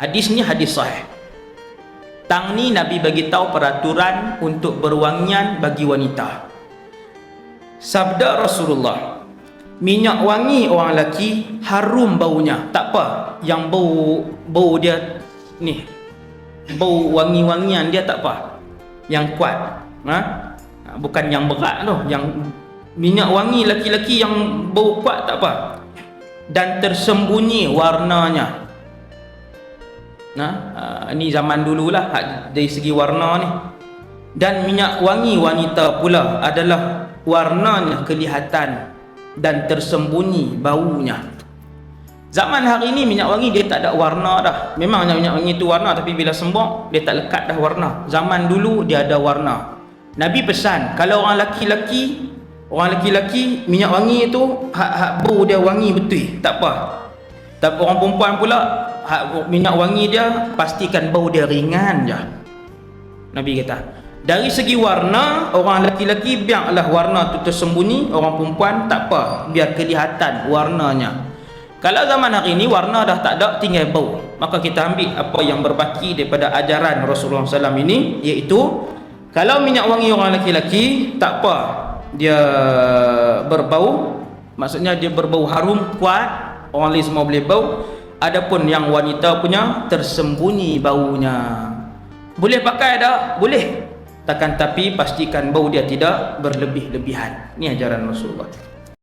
Hadis ni hadis sahih. Tang ni Nabi bagi tahu peraturan untuk berwangian bagi wanita. Sabda Rasulullah, minyak wangi orang lelaki harum baunya. Tak apa, yang bau bau dia ni bau wangi-wangian dia tak apa. Yang kuat. Ha? Bukan yang berat tu, yang minyak wangi lelaki-lelaki yang bau kuat tak apa. Dan tersembunyi warnanya. Nah, uh, ini zaman dululah dari segi warna ni. Dan minyak wangi wanita pula adalah warnanya kelihatan dan tersembunyi baunya. Zaman hari ini minyak wangi dia tak ada warna dah. Memang minyak wangi itu warna tapi bila sembok dia tak lekat dah warna. Zaman dulu dia ada warna. Nabi pesan kalau orang laki-laki orang laki-laki minyak wangi itu hak hak bau dia wangi betul, tak apa. Tapi orang perempuan pula minyak wangi dia pastikan bau dia ringan je. Nabi kata, dari segi warna orang lelaki-lelaki biarlah warna tu tersembunyi, orang perempuan tak apa, biar kelihatan warnanya. Kalau zaman hari ini warna dah tak ada tinggal bau. Maka kita ambil apa yang berbaki daripada ajaran Rasulullah SAW ini iaitu kalau minyak wangi orang lelaki tak apa dia berbau maksudnya dia berbau harum kuat orang lain semua boleh bau adapun yang wanita punya tersembunyi baunya. Boleh pakai tak? boleh. Takkan tapi pastikan bau dia tidak berlebih-lebihan. Ni ajaran Rasulullah